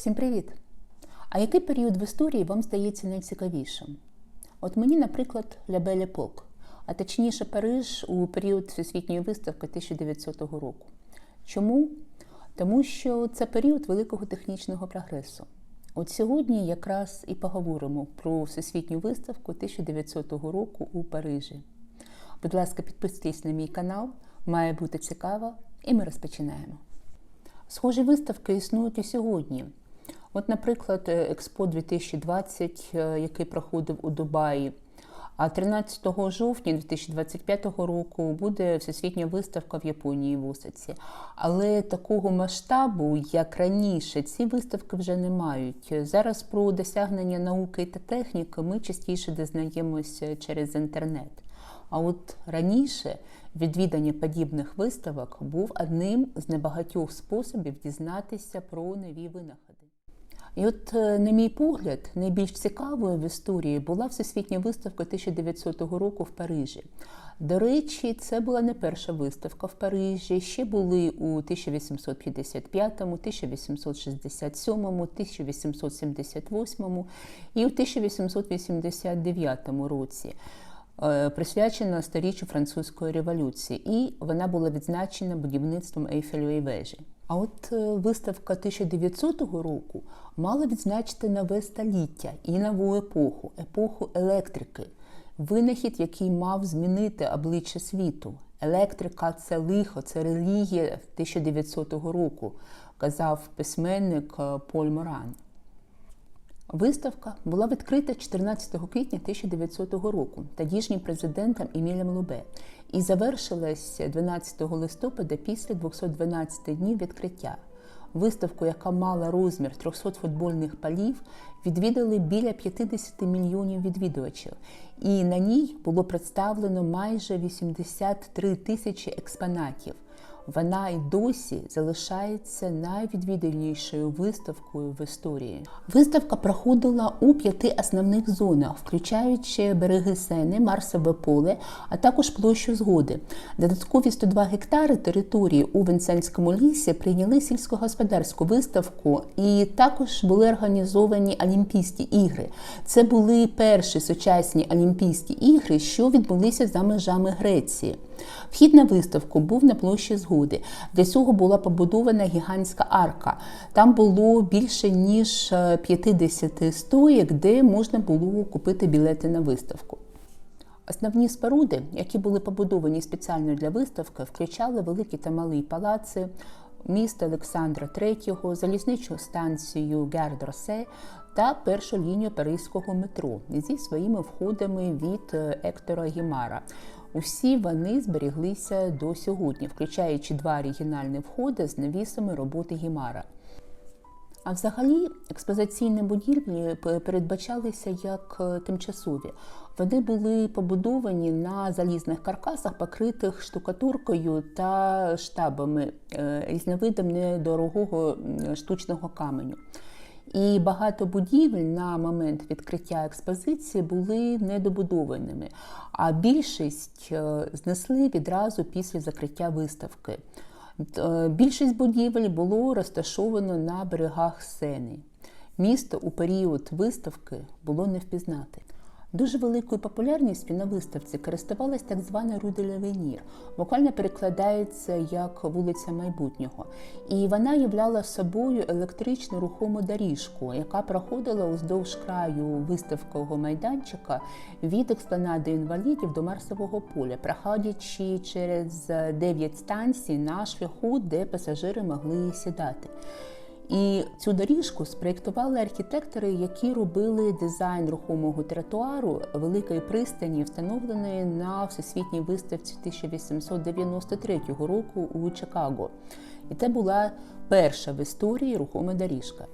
Всім привіт! А який період в історії вам здається найцікавішим? От мені, наприклад, Лябель Епок, а точніше Париж у період Всесвітньої виставки 1900 року. Чому? Тому що це період великого технічного прогресу. От сьогодні якраз і поговоримо про Всесвітню виставку 1900 року у Парижі. Будь ласка, підписуйтесь на мій канал, має бути цікаво, і ми розпочинаємо. Схожі виставки існують і сьогодні. От, наприклад, Експо 2020, який проходив у Дубаї. А 13 жовтня 2025 року буде всесвітня виставка в Японії в Осаці. Але такого масштабу, як раніше, ці виставки вже не мають. Зараз про досягнення науки та техніки ми частіше дізнаємося через інтернет. А от раніше відвідання подібних виставок був одним з небагатьох способів дізнатися про нові винаходи. І от, на мій погляд, найбільш цікавою в історії була всесвітня виставка 1900 року в Парижі. До речі, це була не перша виставка в Парижі. Ще були у 1855, 1867, 1878 і у 1889 році. Присвячена сторіччю французької революції, і вона була відзначена будівництвом Ейфелевої вежі. А от виставка 1900 року мала відзначити нове століття і нову епоху, епоху електрики, винахід, який мав змінити обличчя світу. Електрика це лихо, це релігія 1900 року, казав письменник Поль Моран. Виставка була відкрита 14 квітня 1900 року тодішнім президентом Емілем Лубе і завершилась 12 листопада після 212 днів відкриття. Виставку, яка мала розмір 300 футбольних полів, відвідали біля 50 мільйонів відвідувачів, і на ній було представлено майже 83 тисячі експонатів. Вона й досі залишається найвідвідальнішою виставкою в історії. Виставка проходила у п'яти основних зонах, включаючи береги Сени, Марсове поле, а також площу згоди. Додаткові 102 гектари території у Венценському лісі прийняли сільськогосподарську виставку, і також були організовані Олімпійські ігри. Це були перші сучасні Олімпійські ігри, що відбулися за межами Греції. Вхід на виставку був на площі згоди. Для цього була побудована гігантська арка. Там було більше ніж 50 стоїк, де можна було купити білети на виставку. Основні споруди, які були побудовані спеціально для виставки, включали великі та малі палаци, місто Олександра III, залізничну станцію Гердросе та першу лінію Паризького метро зі своїми входами від Ектора Гімара. Усі вони зберіглися до сьогодні, включаючи два оригінальні входи з навісами роботи Гімара. А взагалі експозиційні будівлі передбачалися як тимчасові. Вони були побудовані на залізних каркасах, покритих штукатуркою та штабами різновидом недорогого штучного каменю. І багато будівель на момент відкриття експозиції були недобудованими, а більшість знесли відразу після закриття виставки. Більшість будівель було розташовано на берегах Сени. Місто у період виставки було не впізнати. Дуже великою популярністю на виставці користувалась так звана Руделевенір, буквально перекладається як вулиця майбутнього. І вона являла собою електричну рухому доріжку, яка проходила уздовж краю виставкового майданчика від експланади інвалідів до Марсового поля, проходячи через 9 станцій на шляху, де пасажири могли сідати. І цю доріжку спроєктували архітектори, які робили дизайн рухомого тротуару великої пристані, встановленої на всесвітній виставці 1893 року у Чикаго. І це була перша в історії рухома доріжка.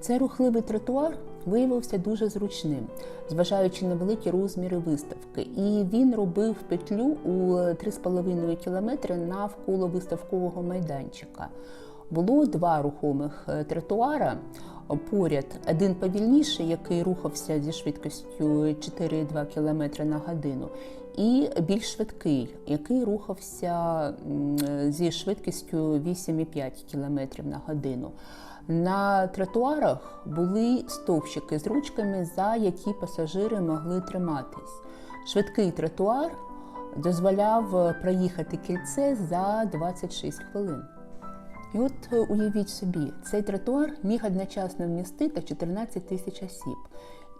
Цей рухливий тротуар виявився дуже зручним, зважаючи на великі розміри виставки. І він робив петлю у 3,5 кілометри навколо виставкового майданчика. Було два рухомих тротуара. Поряд один повільніший, який рухався зі швидкістю 4,2 км на годину, і більш швидкий, який рухався зі швидкістю 8,5 км на годину. На тротуарах були стовпчики з ручками, за які пасажири могли триматись. Швидкий тротуар дозволяв проїхати кільце за 26 хвилин. І от е, уявіть собі, цей тротуар міг одночасно вмістити 14 тисяч осіб.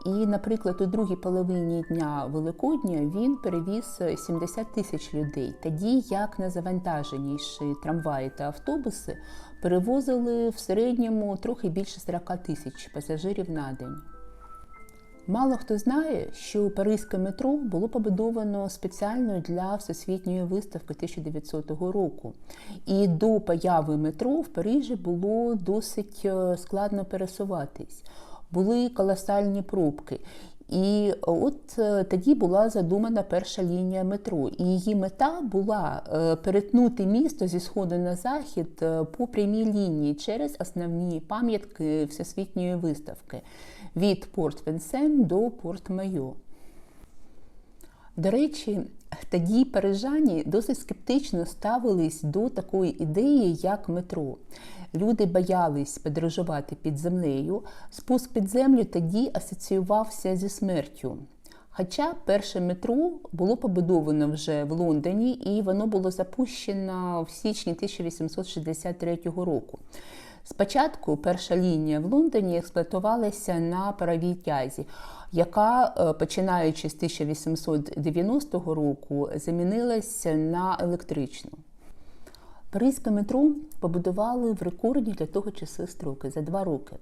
І, наприклад, у другій половині дня Великодня він перевіз 70 тисяч людей, тоді як найзавантаженіші трамваї та автобуси перевозили в середньому трохи більше 40 тисяч пасажирів на день. Мало хто знає, що Паризьке метро було побудовано спеціально для всесвітньої виставки 1900 року. І до появи метро в Парижі було досить е, складно пересуватись. Були колосальні пробки. І от е, тоді була задумана перша лінія метро, і її мета була е, перетнути місто зі сходу на захід по прямій лінії через основні пам'ятки всесвітньої виставки від Порт Венсен до Порт Майо. До речі, тоді парижані досить скептично ставились до такої ідеї, як метро. Люди боялись подорожувати під землею. Спуск під землю тоді асоціювався зі смертю. Хоча перше метро було побудовано вже в Лондоні, і воно було запущено в січні 1863 року. Спочатку перша лінія в Лондоні експлуатувалася на паровій тязі, яка, е, починаючи з 1890 року, замінилася на електричну. Паризьке метро побудували в рекордні для того часи строки за два роки.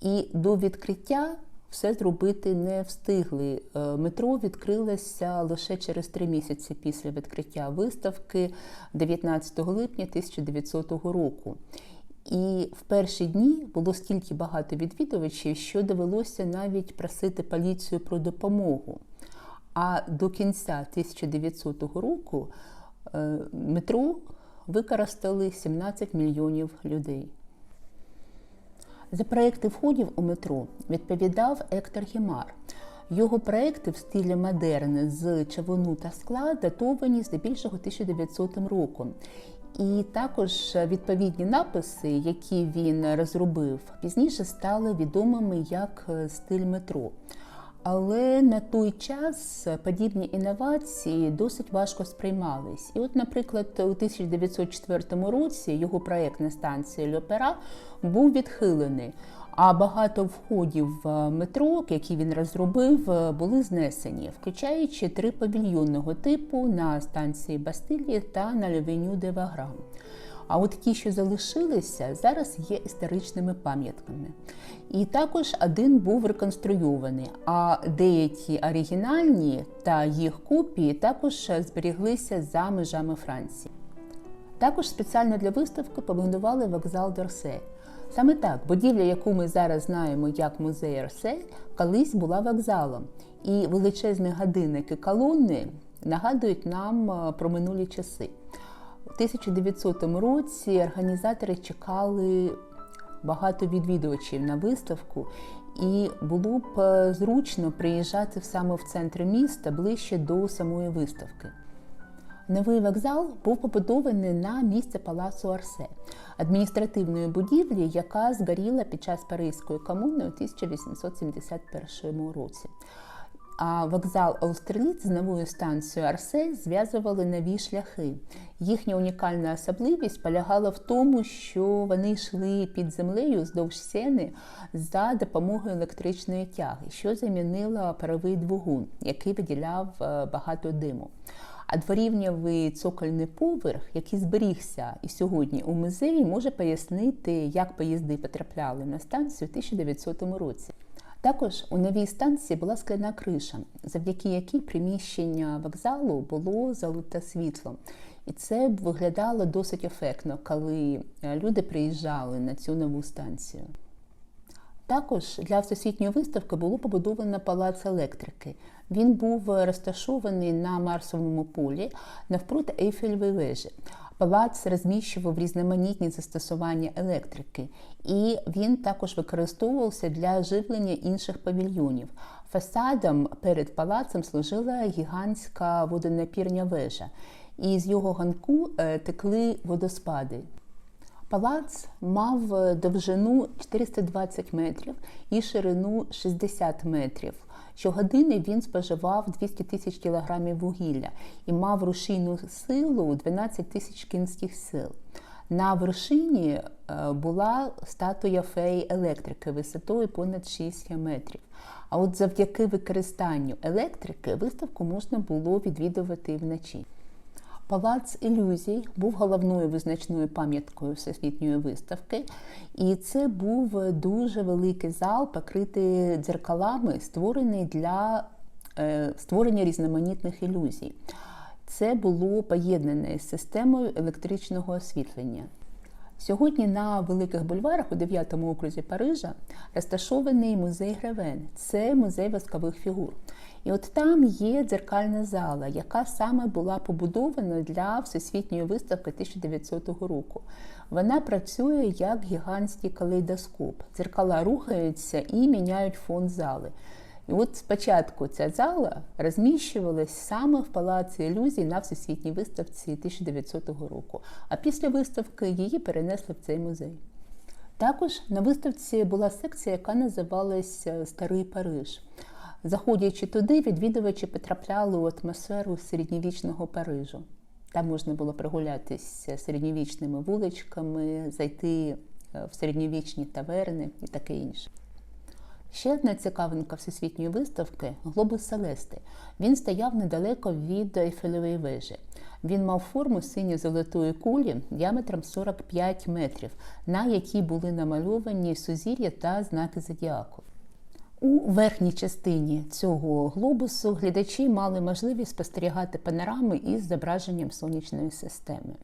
І до відкриття все зробити не встигли. Е, метро відкрилося лише через три місяці після відкриття виставки 19 липня 1900 року. І в перші дні було стільки багато відвідувачів, що довелося навіть просити поліцію про допомогу. А до кінця 1900 року е, метро використали 17 мільйонів людей. За проекти входів у метро відповідав Ектор Гімар. Його проекти в стилі модерн з чавуну та скла датовані здебільшого 1900 роком. І також відповідні написи, які він розробив, пізніше стали відомими як стиль метро. Але на той час подібні інновації досить важко сприймались. І, от, наприклад, у 1904 році його проєктна станція Льопера був відхилений. А багато входів в метро, які він розробив, були знесені, включаючи три павільйонного типу на станції Бастилії та на Левеню де Ваграм. А от ті, що залишилися, зараз є історичними пам'ятками. І також один був реконструйований, а деякі оригінальні та їх копії також зберіглися за межами Франції. Також спеціально для виставки побудували вокзал Дорсе. Саме так, будівля, яку ми зараз знаємо як музей Арсе, колись була вокзалом, і величезні годинники колонни нагадують нам е, про минулі часи. У 1900 році організатори чекали багато відвідувачів на виставку, і було б е, зручно приїжджати саме в центр міста ближче до самої виставки. Новий вокзал був побудований на місце палацу Арсе, адміністративної будівлі, яка згоріла під час Паризької комуни у 1871 році. А вокзал Аустерліц з новою станцією Арсе зв'язували нові шляхи. Їхня унікальна особливість полягала в тому, що вони йшли під землею здовж сени за допомогою електричної тяги, що замінило паровий двигун, який виділяв е, багато диму. А дворівнявий цокольний поверх, який зберігся і сьогодні у музеї, може пояснити, як поїзди потрапляли на станцію у 1900 році. Також у новій станції була скляна криша, завдяки якій приміщення вокзалу було залите світлом. І це виглядало досить ефектно, коли е, люди приїжджали на цю нову станцію. Також для всесвітньої виставки було побудовано палац електрики. Він був розташований на Марсовому полі навпроти Ейфелевої вежі. Палац розміщував різноманітні застосування електрики, і він також використовувався для живлення інших павільйонів. Фасадом перед палацем служила гігантська водонапірня вежа, і з його ганку е, текли водоспади. Палац мав е, довжину 420 метрів і ширину 60 метрів. Щогодини він споживав 200 тисяч кілограмів вугілля і мав рушійну силу 12 тисяч кінських сил. На вершині е, була статуя феї електрики висотою понад 6 метрів. А от завдяки використанню електрики виставку можна було відвідувати вночі. Палац ілюзій був головною визначною пам'яткою всесвітньої виставки, і це був дуже великий зал, покритий дзеркалами, створений для е, створення різноманітних ілюзій. Це було поєднане з системою електричного освітлення. Сьогодні на великих бульварах у 9 окрузі Парижа розташований музей Гревен. Це музей воскових фігур. І от там є дзеркальна зала, яка саме була побудована для всесвітньої виставки 1900 року. Вона працює як гігантський калейдоскоп. Дзеркала рухаються і міняють фон зали. І от спочатку ця зала розміщувалась саме в Палаці ілюзій на всесвітній виставці 1900 року. А після виставки її перенесли в цей музей. Також на виставці була секція, яка називалась Старий Париж. Заходячи туди, відвідувачі потрапляли у атмосферу середньовічного Парижу. Там можна було прогулятися середньовічними вуличками, зайти е, в середньовічні таверни і таке інше. Ще одна цікавинка всесвітньої виставки глобус Селести. Він стояв недалеко від Ейфелевої вежі. Він мав форму синьо-золотої кулі діаметром 45 метрів, на якій були намальовані сузір'я та знаки зодіаку. У верхній частині цього глобусу глядачі мали можливість спостерігати панорами із зображенням сонячної системи.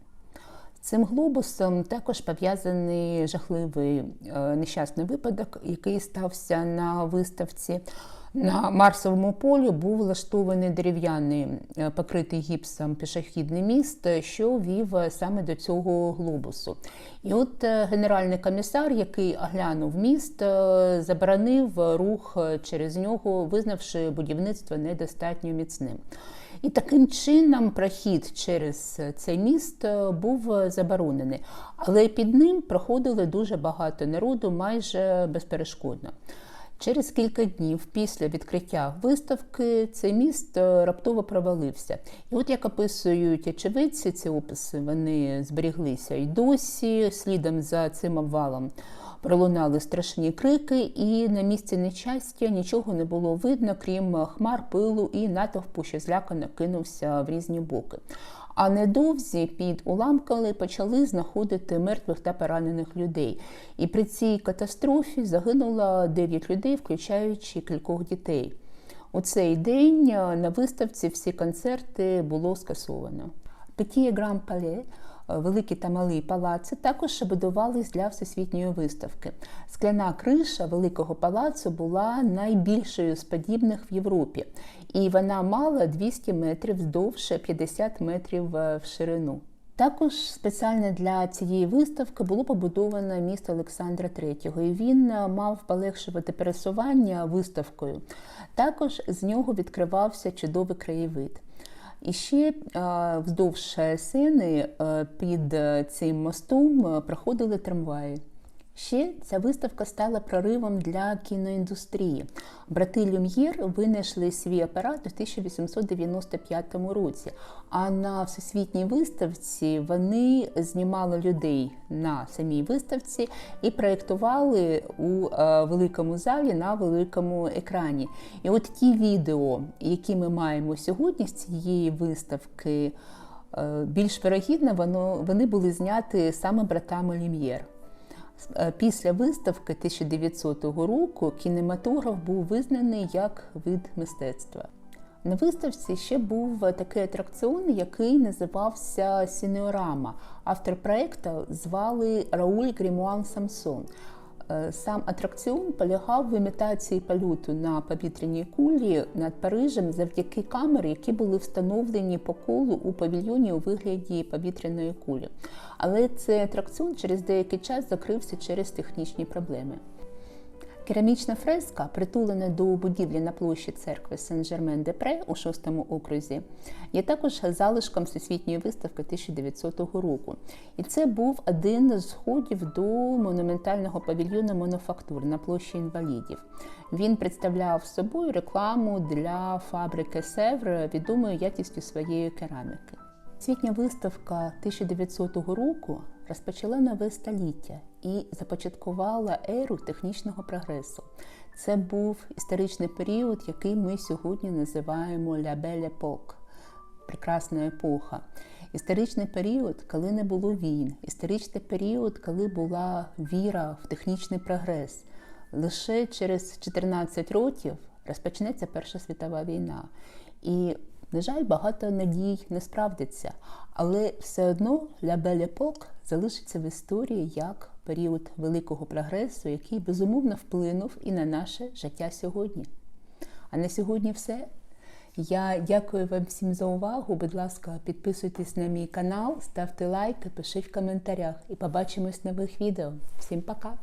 Цим глобусом також пов'язаний жахливий е, нещасний випадок, який стався на виставці. На Марсовому полі був влаштований дерев'яний е, покритий гіпсом пішохідний міст, що вів саме до цього глобусу. І от е, генеральний комісар, який оглянув міст, заборонив рух через нього, визнавши будівництво недостатньо міцним. І таким чином прохід через цей міст е, був заборонений, але під ним проходили дуже багато народу, майже безперешкодно. Через кілька днів після відкриття виставки цей міст е, раптово провалився. І от як описують очевидці, ці описи вони зберіглися і досі слідом за цим обвалом пролунали страшні крики, і на місці нещастя нічого не було видно, крім хмар, пилу і натовпу, що злякано кинувся в різні боки. А недовзі під уламками почали знаходити мертвих та поранених людей. І при цій катастрофі загинуло 9 людей, включаючи кількох дітей. У цей день на виставці всі концерти було скасовано. Петіє Гран Пале великі та малі палаци також будувались для всесвітньої виставки. Скляна криша великого палацу була найбільшою з подібних в Європі, і вона мала 200 метрів здовж 50 метрів е, в ширину. Також спеціально для цієї виставки було побудовано місто Олександра III, і він е, мав полегшувати пересування виставкою. Також з нього відкривався чудовий краєвид. І ще вздовж сени під цим мостом проходили трамваї. Ще ця виставка стала проривом для кіноіндустрії. Брати Люм'єр винайшли свій апарат у 1895 році. А на всесвітній виставці вони знімали людей на самій виставці і проєктували у е, великому залі на великому екрані. І от ті відео, які ми маємо сьогодні з цієї виставки, е, більш вирогідно, вони були зняті саме братами Люм'єр. Е, після виставки 1900 року кінематограф був визнаний як вид мистецтва. На виставці ще був такий атракціон, який називався Сінеорама. Автор проекту звали Рауль Грімуан Самсон. Е, сам атракціон полягав в імітації польоту на повітряній кулі над Парижем завдяки камер, які були встановлені по колу у павільйоні у вигляді повітряної кулі. Але цей атракціон через деякий час закрився через технічні проблеми. Керамічна фреска, притулена до будівлі на площі церкви Сен-Жермен-де-Пре у 6 окрузі, є також залишком всесвітньої виставки 1900 року. І це був один з сходів до монументального павільйону мануфактур на площі інвалідів. Він представляв собою рекламу для фабрики Севр відомою якістю своєї кераміки. Світня виставка 1900 року розпочала нове століття і започаткувала еру технічного прогресу. Це був історичний період, який ми сьогодні називаємо «La Belle Époque» – прекрасна епоха. Історичний період, коли не було війн, історичний період, коли була віра в технічний прогрес. Лише через 14 років розпочнеться Перша світова війна. І на жаль, багато надій не справдиться, але все одно «La Belle залишиться в історії як період великого прогресу, який безумовно вплинув і на наше життя сьогодні. А на сьогодні все. Я дякую вам всім за увагу. Будь ласка, підписуйтесь на мій канал, ставте лайки, пишіть в коментарях і побачимось в нових відео. Всім пока!